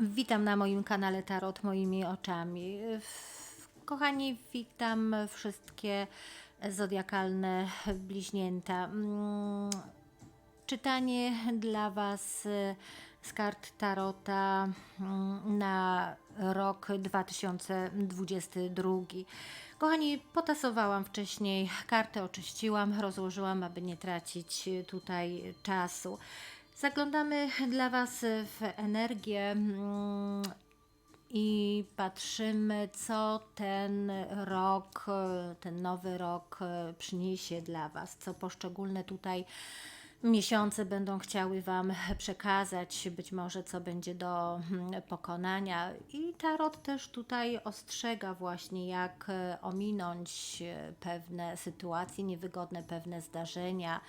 Witam na moim kanale Tarot moimi oczami. Kochani, witam wszystkie zodiakalne bliźnięta. Mm, Czytanie dla Was z kart Tarota mm, na rok 2022. Kochani, potasowałam wcześniej kartę, oczyściłam, rozłożyłam, aby nie tracić tutaj czasu. Zaglądamy dla Was w energię mm, i patrzymy, co ten rok, ten nowy rok przyniesie dla Was, co poszczególne tutaj miesiące będą chciały Wam przekazać, być może co będzie do mm, pokonania. I Tarot też tutaj ostrzega właśnie, jak e, ominąć e, pewne sytuacje niewygodne, pewne zdarzenia.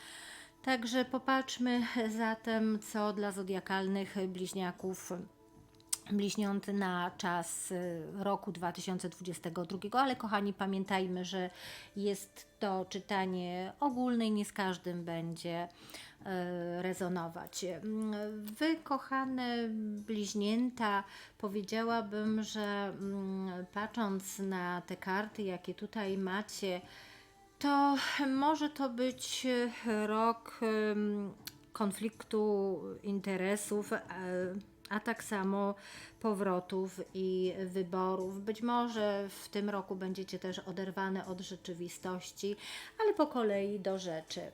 Także popatrzmy zatem, co dla zodiakalnych bliźniaków bliźniąt na czas y, roku 2022, ale kochani, pamiętajmy, że jest to czytanie ogólne i nie z każdym będzie y, rezonować. Mm, Wy, kochane bliźnięta, powiedziałabym, że mm, patrząc na te karty, jakie tutaj macie, to może to być e, rok konfliktu interesów, e, a tak samo powrotów i wyborów. Być może w tym roku będziecie też oderwane od rzeczywistości, ale po kolei do rzeczy. E,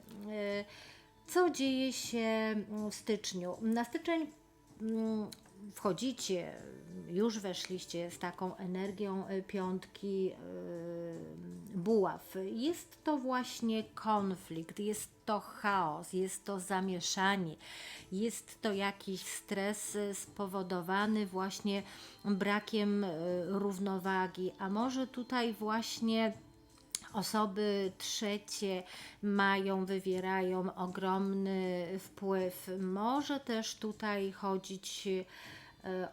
Co dzieje się w styczniu? Na styczeń mm, wchodzicie, już weszliście z taką energią y, piątki y, buław. Jest to właśnie konflikt, jest to chaos, jest to zamieszanie, jest to jakiś stres y, spowodowany właśnie brakiem równowagi, a może tutaj właśnie osoby trzecie mają, wywierają ogromny wpływ. Może też tutaj chodzić e,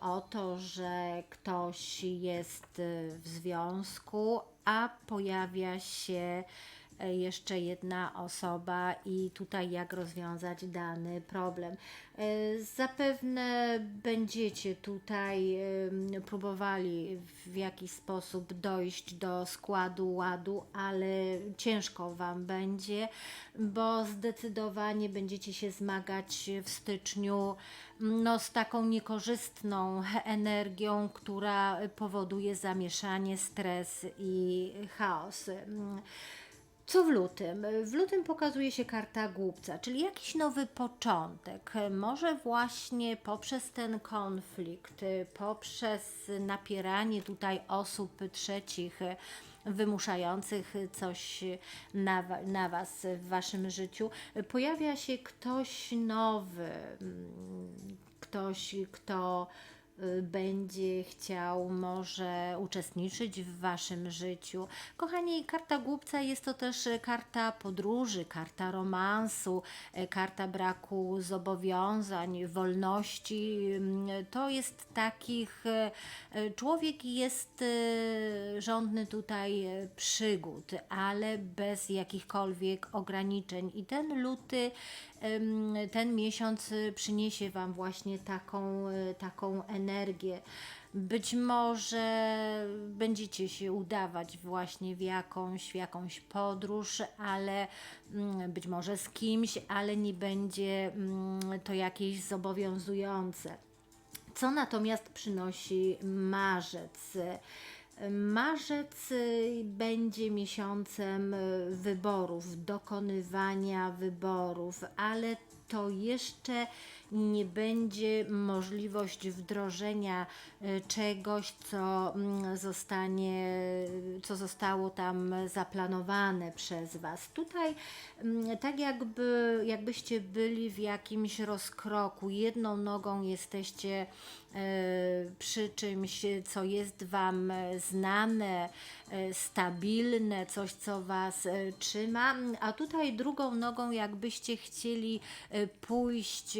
o to, że ktoś jest e, w związku, a pojawia się jeszcze jedna osoba i tutaj jak rozwiązać dany problem. E, Zapewne będziecie tutaj próbowali w jakiś sposób dojść do składu ładu, ale ciężko Wam będzie, bo zdecydowanie będziecie się zmagać w styczniu no, z taką niekorzystną energią, która powoduje zamieszanie, stres i chaos. Co w lutym? W lutym pokazuje się karta głupca, czyli jakiś nowy początek. Może właśnie poprzez ten konflikt, poprzez napieranie tutaj osób trzecich wymuszających coś na, na Was w Waszym życiu, pojawia się ktoś nowy, mm, ktoś, kto będzie chciał może uczestniczyć w Waszym życiu. Kochani, karta głupca jest to też karta podróży, karta romansu, y, karta braku zobowiązań, wolności. Ym, To jest takich, y, y, człowiek jest y, żądny tutaj przygód, ale bez jakichkolwiek ograniczeń. I ten luty, ten miesiąc y, przyniesie Wam właśnie taką, y, taką energię. Być może będziecie się udawać właśnie w jakąś, w jakąś podróż, ale mm, być może z kimś, ale nie będzie mm, to jakieś zobowiązujące. Co natomiast przynosi marzec? Marzec y, będzie miesiącem y, wyborów, dokonywania wyborów, ale to jeszcze nie będzie możliwość wdrożenia y, czegoś, co mm, zostanie, co zostało tam zaplanowane przez Was. Tutaj mm, tak jakby, jakbyście byli w jakimś rozkroku, jedną nogą jesteście e, przy czymś, co jest Wam e, znane, e, stabilne, coś, co Was e, trzyma, a tutaj drugą nogą, jakbyście chcieli e, pójść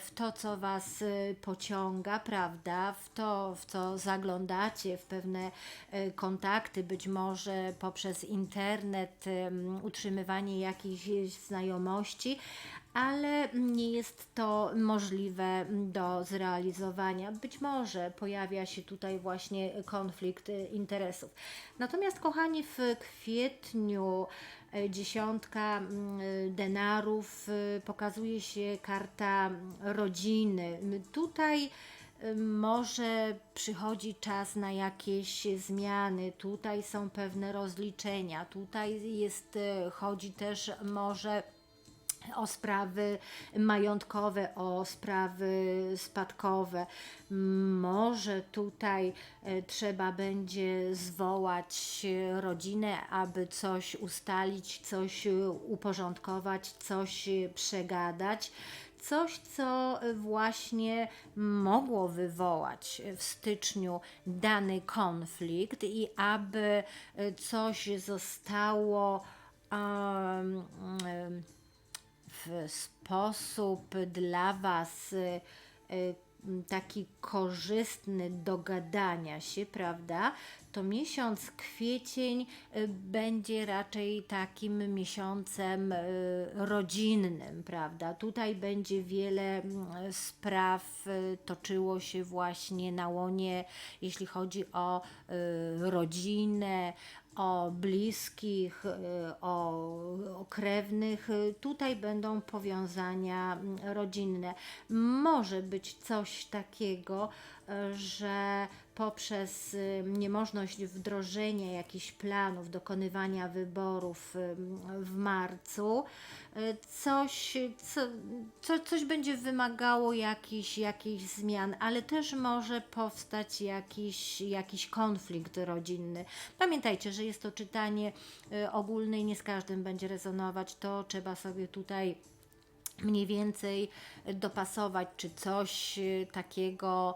w to, co Was e, pociąga, prawda, w to, w co zaglądacie, w pewne e, kontakty, być może poprzez internet, utrzymywanie jakichś znajomości, ale nie jest to możliwe do zrealizowania. Być może pojawia się tutaj właśnie konflikt y, interesów. Natomiast, kochani, w kwietniu y, dziesiątka y, denarów pokazuje się karta mm, rodziny. Tutaj może przychodzi czas na jakieś zmiany, tutaj są pewne rozliczenia, tutaj jest, chodzi też może o sprawy majątkowe, o sprawy spadkowe. Może tutaj e, trzeba będzie zwołać rodzinę, aby coś ustalić, coś uporządkować, coś przegadać. Coś, co właśnie mogło wywołać w styczniu dany konflikt, i aby e, coś zostało em, em, w sposób dla Was y, y, taki korzystny do gadania się, prawda? To miesiąc kwiecień y, będzie raczej takim miesiącem rodzinnym, prawda? Tutaj będzie wiele spraw toczyło się właśnie na łonie, jeśli chodzi o rodzinę, o bliskich, y, o, o krewnych. Tutaj będą powiązania mm, rodzinne. Może być coś takiego, y, że poprzez y, niemożność wdrożenia jakichś planów, dokonywania wyborów w marcu, y, coś, co, co, coś będzie wymagało jakichś, jakichś zmian, ale też może powstać jakiś, jakiś konflikt rodzinny. Pamiętajcie, że jest to czytanie y, ogólne i nie z każdym będzie rezonować. To trzeba sobie tutaj mniej więcej dopasować, czy coś takiego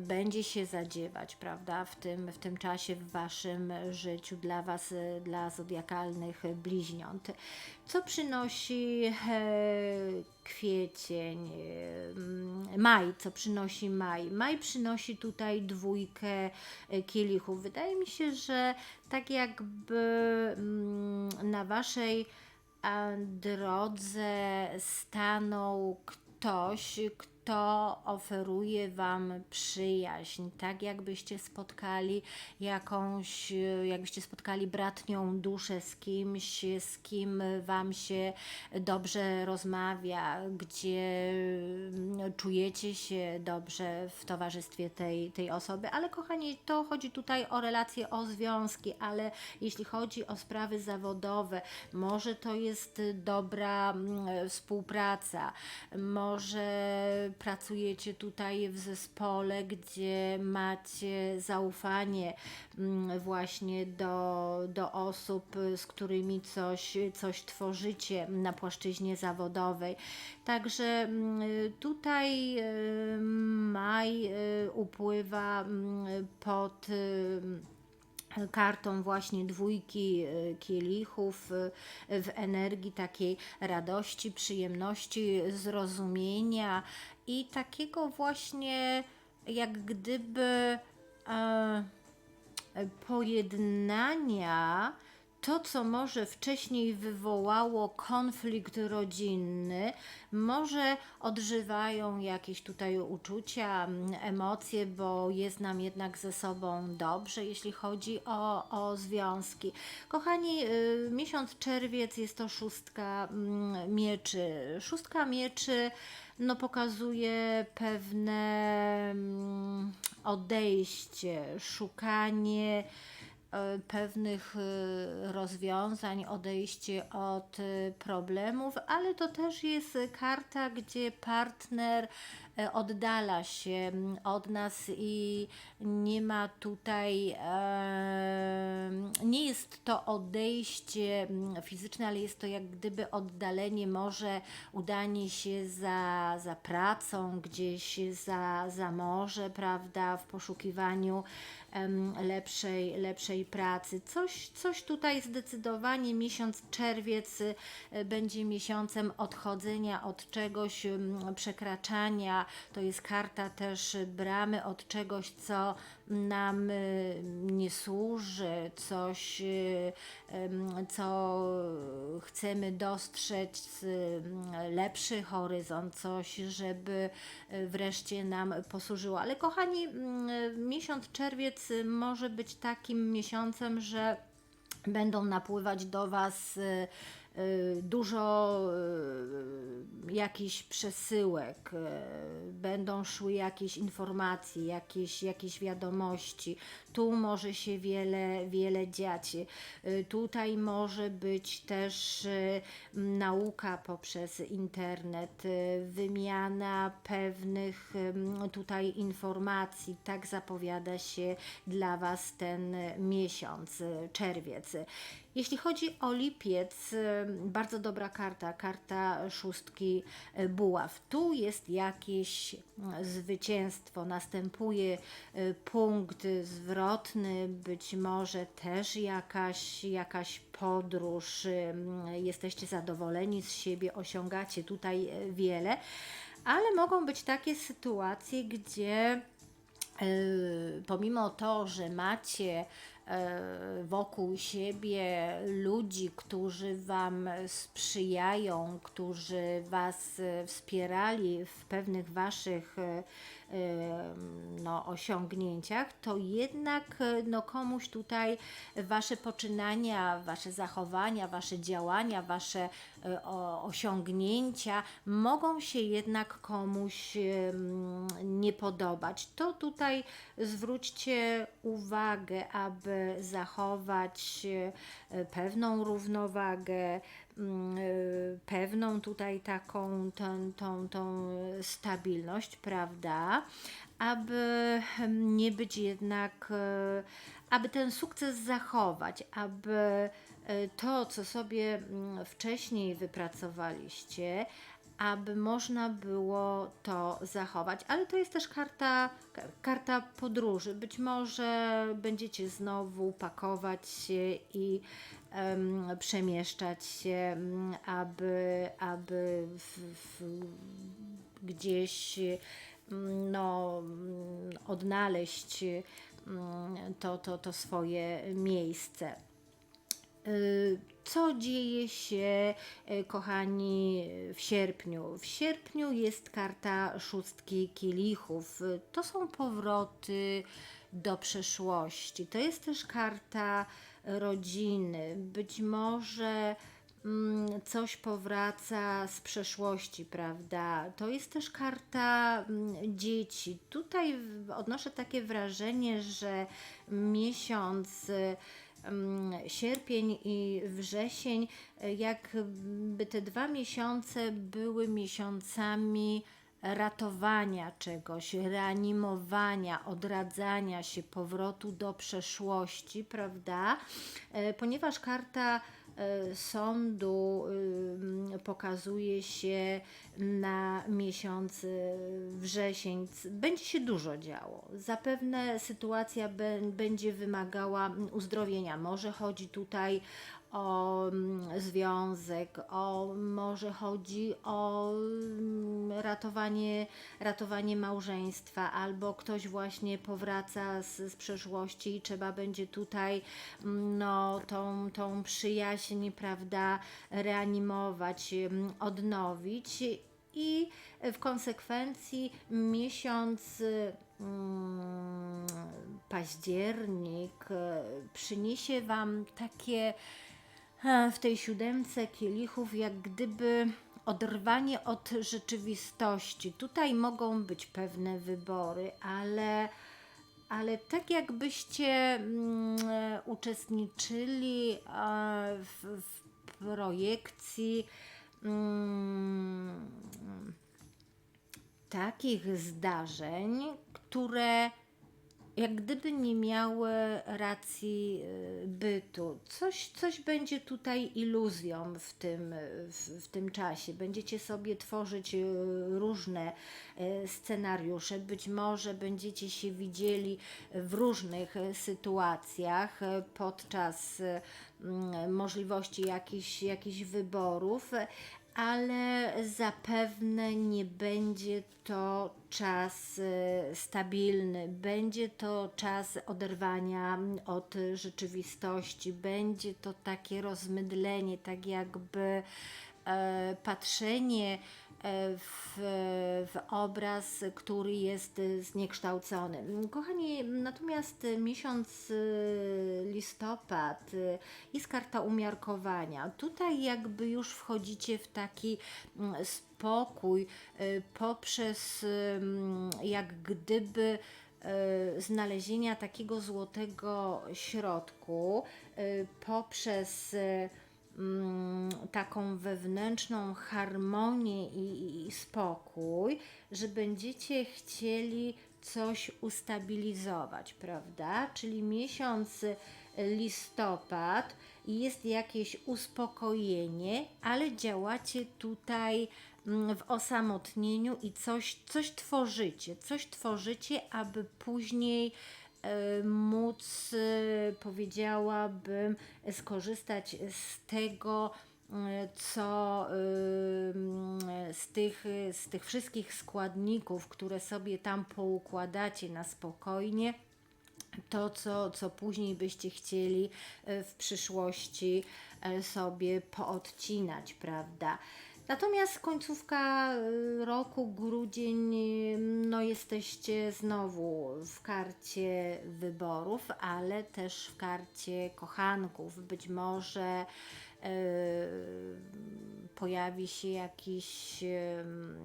będzie się zadziewać, prawda, w tym, w tym czasie w Waszym życiu dla Was, y, dla zodiakalnych bliźniąt. Co przynosi e, kwiecień, e, mm, maj, co przynosi maj? Maj przynosi tutaj dwójkę e, kielichów. Wydaje mi się, że tak jakby mm, na Waszej a drodze stanął ktoś, kto oferuje Wam przyjaźń, tak jakbyście spotkali jakąś, jakbyście spotkali bratnią duszę z kimś, z kim Wam się dobrze rozmawia, gdzie czujecie się dobrze w towarzystwie tej, tej osoby, ale kochani, to chodzi tutaj o relacje, o związki, ale jeśli chodzi o sprawy zawodowe, może to jest dobra mm, współpraca, może pracujecie tutaj w zespole, gdzie macie zaufanie mm, właśnie do, do osób, z którymi coś, coś tworzycie na płaszczyźnie zawodowej. Także mm, tutaj y, maj y, upływa mm, pod y, kartą właśnie dwójki y, kielichów y, w energii takiej radości, przyjemności, zrozumienia i takiego właśnie jak gdyby e, pojednania to, co może wcześniej wywołało konflikt rodzinny, może odżywają jakieś tutaj uczucia, emocje, bo jest nam jednak ze sobą dobrze, jeśli chodzi o, o związki. Kochani, y, miesiąc czerwiec jest to szóstka mm, mieczy. Szóstka mieczy no, pokazuje pewne mm, odejście, szukanie pewnych e, rozwiązań, odejście od e, problemów, ale to też jest karta, gdzie partner e, oddala się od nas i nie ma tutaj, e, nie jest to odejście fizyczne, ale jest to jak gdyby oddalenie, może udanie się za, za pracą, gdzieś za, za morze, prawda, w poszukiwaniu lepszej, lepszej pracy. Coś, coś tutaj zdecydowanie miesiąc czerwiec y, będzie miesiącem odchodzenia od czegoś, przekraczania? To jest karta też bramy od czegoś, co nam y, nie służy, coś, y, co chcemy dostrzec, lepszy horyzont, coś, żeby y, wreszcie nam posłużyło. Ale kochani, miesiąc czerwiec y, może być takim miesiącem, że będą napływać do Was y, y, dużo jakichś przesyłek, będą szły jakieś informacje, jakieś, jakieś wiadomości. Tu może się wiele, wiele dziać. Y, Tutaj może być też y, nauka poprzez internet, y, wymiana pewnych tutaj informacji. Tak zapowiada się dla Was ten miesiąc, czerwiec. Jeśli chodzi o lipiec, bardzo dobra karta, karta szóstki buław. Tu jest jakieś zwycięstwo, następuje punkt być może też jakaś, jakaś podróż, jesteście zadowoleni z siebie, osiągacie tutaj y, wiele, ale mogą być takie sytuacje, gdzie Yy, pomimo to, że macie wokół siebie ludzi, którzy Wam sprzyjają, którzy Was yy, wspierali w pewnych Waszych yy, no, osiągnięciach, to jednak no, komuś tutaj Wasze poczynania, Wasze zachowania, Wasze działania, Wasze osiągnięcia mogą się jednak komuś nie podobać. To tutaj zwróćcie uwagę, aby zachować e, pewną równowagę, mm, e, pewną tutaj taką tą, tą, tą stabilność, prawda? Aby nie być jednak, e, aby ten sukces zachować, aby to, co sobie mm, wcześniej wypracowaliście, aby można było to zachować. Ale to jest też karta, ka- karta podróży. Być może będziecie znowu pakować się i em, przemieszczać się, aby, aby w, w, gdzieś no, odnaleźć to, to, to swoje miejsce. Y, Co dzieje się, y, kochani, w sierpniu? W sierpniu jest karta szóstki kielichów. To są powroty do przeszłości. To jest też karta rodziny. Być może mm, coś powraca z przeszłości, prawda? To jest też karta mm, dzieci. Tutaj odnoszę takie wrażenie, że miesiąc y, sierpień i wrzesień, y, jakby te dwa miesiące były miesiącami ratowania czegoś, reanimowania, odradzania się, powrotu do przeszłości, prawda? E, Ponieważ karta e, sądu ym, pokazuje się na miesiąc wrzesień, będzie się dużo działo. Zapewne sytuacja bę- będzie wymagała uzdrowienia. Może chodzi tutaj o mm, związek, o może chodzi o mm, ratowanie, ratowanie małżeństwa, albo ktoś właśnie powraca z, z przeszłości i trzeba będzie tutaj mm, no, tą, tą przyjaźń, prawda, reanimować, odnowić i w konsekwencji miesiąc październik przyniesie Wam takie w tej siódemce kielichów, jak gdyby oderwanie od rzeczywistości. Tutaj mogą być pewne wybory, ale, ale tak jakbyście mm, uczestniczyli w, w projekcji mm, takich zdarzeń, które jak gdyby nie miały racji y, bytu. Coś, coś będzie tutaj iluzją w tym, w, w tym czasie. Będziecie sobie tworzyć y, różne y, scenariusze. Być może będziecie się widzieli w różnych sytuacjach podczas możliwości jakichś, jakichś wyborów, ale zapewne nie będzie to czas e, stabilny, będzie to czas oderwania od rzeczywistości, będzie to takie rozmydlenie, tak jakby e, patrzenie w, w obraz, który jest zniekształcony. Kochani, natomiast miesiąc e, listopad e, jest karta umiarkowania. Tutaj jakby już wchodzicie w taki mm, spokój e, poprzez jak gdyby e, znalezienia takiego złotego środku e, poprzez e, taką wewnętrzną harmonię i, i spokój, że będziecie chcieli coś ustabilizować, prawda? Czyli miesiąc listopad jest jakieś uspokojenie, ale działacie tutaj mm, w osamotnieniu i coś, coś tworzycie, coś tworzycie, aby później móc, e, powiedziałabym, skorzystać z tego, e, co z tych, z tych wszystkich składników, które sobie tam poukładacie na spokojnie, to, co, co później byście chcieli w przyszłości sobie poodcinać, prawda? Natomiast końcówka e, roku, grudzień, e, no jesteście znowu w karcie wyborów, ale też w karcie kochanków. Być może pojawi się jakiś em,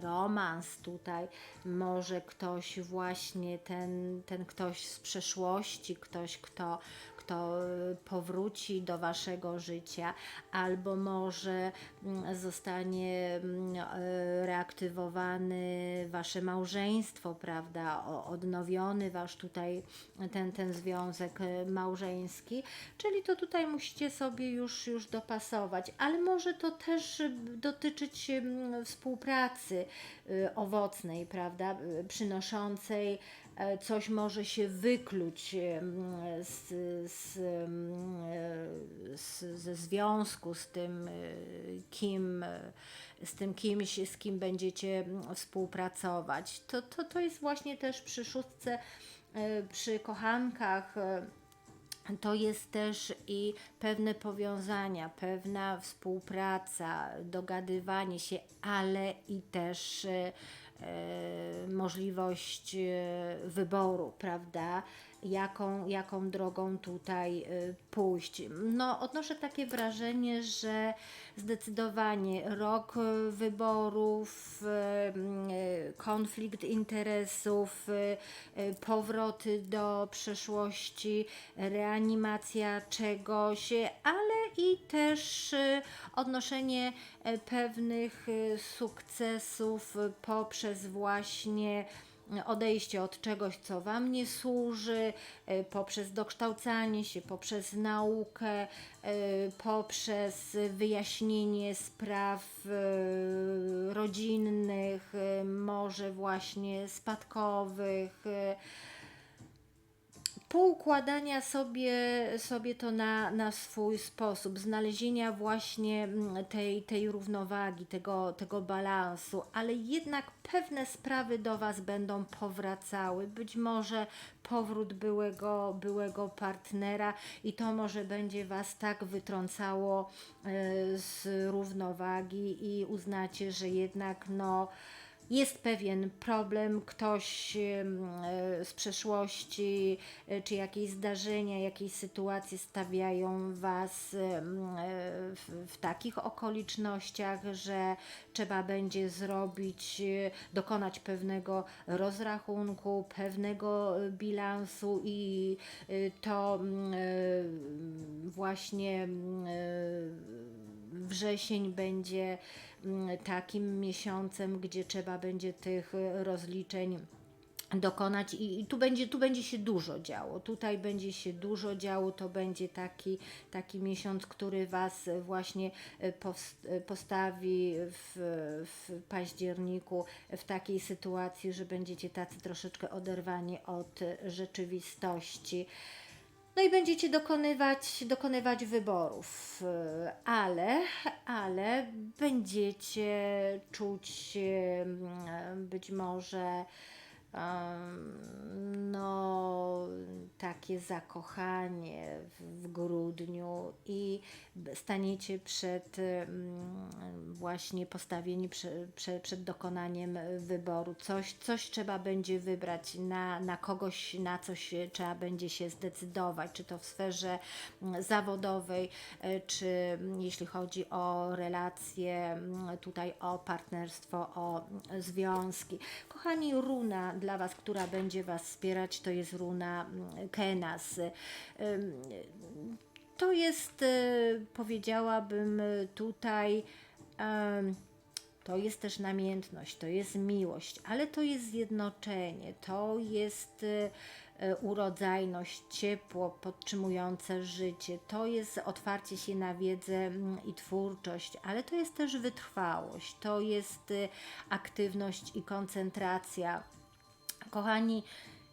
romans tutaj, może ktoś właśnie ten, ten ktoś z przeszłości, ktoś, kto, kto e, powróci do waszego życia, albo może mm, zostanie mm, reaktywowany wasze małżeństwo, prawda, odnowiony wasz tutaj ten, ten związek małżeński, czyli to tutaj musicie sobie już, już dopasować, ale może to też dotyczyć współpracy e, owocnej, prawda, e, przynoszącej e, coś może się wykluć z, z, e, z, ze związku z tym, e, kim, z tym kimś, z kim będziecie współpracować. To, to, to jest właśnie też przy szóstce, przy kochankach. To jest też i pewne powiązania, pewna współpraca, dogadywanie się, ale i też e, możliwość e, wyboru, prawda? Jaką, jaką drogą tutaj e, pójść. No, odnoszę takie wrażenie, że zdecydowanie rok e, wyborów, e, m, e, konflikt interesów, powroty do przeszłości, reanimacja czegoś, ale i też odnoszenie e, pewnych sukcesów poprzez właśnie odejście od czegoś, co Wam nie służy, e, poprzez dokształcanie się, poprzez naukę, e, poprzez wyjaśnienie spraw e, rodzinnych, może właśnie spadkowych. Poukładania sobie, sobie to na, na swój sposób, znalezienia właśnie mm, tej, tej równowagi, tego, tego balansu, ale jednak pewne sprawy do Was będą powracały. Być może powrót byłego, byłego partnera i to może będzie Was tak wytrącało e, z równowagi i uznacie, że jednak no jest pewien problem, ktoś e, z przeszłości, e, czy jakieś zdarzenia, jakieś sytuacje stawiają Was e, w, takich okolicznościach, że trzeba będzie zrobić, dokonać pewnego rozrachunku, pewnego bilansu i to mm, właśnie mm, wrzesień będzie mm, takim miesiącem, gdzie trzeba będzie tych e, rozliczeń dokonać i, i tu, będzie, tu będzie się dużo działo. Tutaj będzie się dużo działo, to będzie taki, taki miesiąc, który Was właśnie e, e, postawi w, w październiku w takiej sytuacji, że będziecie tacy troszeczkę oderwani od rzeczywistości. No i będziecie dokonywać, dokonywać wyborów, y, ale, ale będziecie czuć mm, być może no, takie zakochanie w, grudniu i staniecie przed właśnie postawieni prze, prze, przed dokonaniem wyboru. Coś, coś trzeba będzie wybrać, na, na kogoś, na coś trzeba będzie się zdecydować, czy to w sferze mm, zawodowej, e, czy mm, jeśli chodzi o relacje, mm, tutaj o partnerstwo, o związki. Kochani, runa dla Was, która będzie Was wspierać, to jest runa mm, Kenas. Ym, To jest, e, powiedziałabym, tutaj. to jest też namiętność, to jest miłość, ale to jest zjednoczenie, to jest y, y, urodzajność, ciepło podtrzymujące życie, to jest otwarcie się na wiedzę mm, i twórczość, ale to jest też wytrwałość, to jest y, aktywność i koncentracja. Kochani,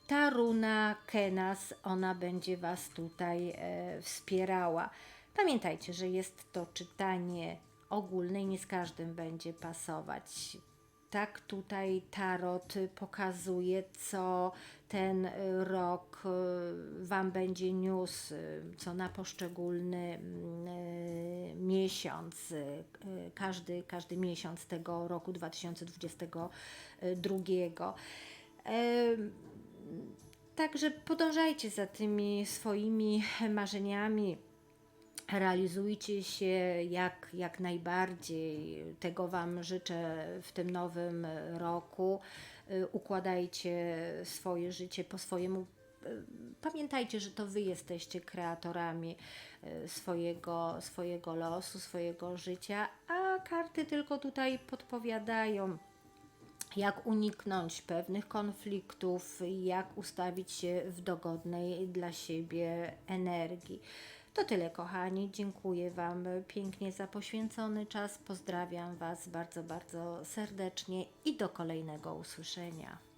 ta runa Kenas, ona będzie Was tutaj e, wspierała. Pamiętajcie, że jest to czytanie ogólne i nie z każdym będzie pasować. Tak tutaj tarot pokazuje, co ten e, rok e, Wam będzie niósł, e, co na poszczególny mm, miesiąc, każdy, każdy miesiąc tego roku 2022. Także podążajcie za tymi swoimi marzeniami, realizujcie się jak, jak najbardziej. Tego Wam życzę w tym nowym roku. Y, Układajcie swoje życie po swojemu. Y, Pamiętajcie, że to Wy jesteście kreatorami y, swojego, swojego losu, swojego życia, a karty tylko tutaj podpowiadają jak uniknąć pewnych konfliktów, jak ustawić się w dogodnej dla siebie energii. To tyle, kochani. Dziękuję Wam pięknie za poświęcony czas. Pozdrawiam Was bardzo, bardzo serdecznie i do kolejnego usłyszenia.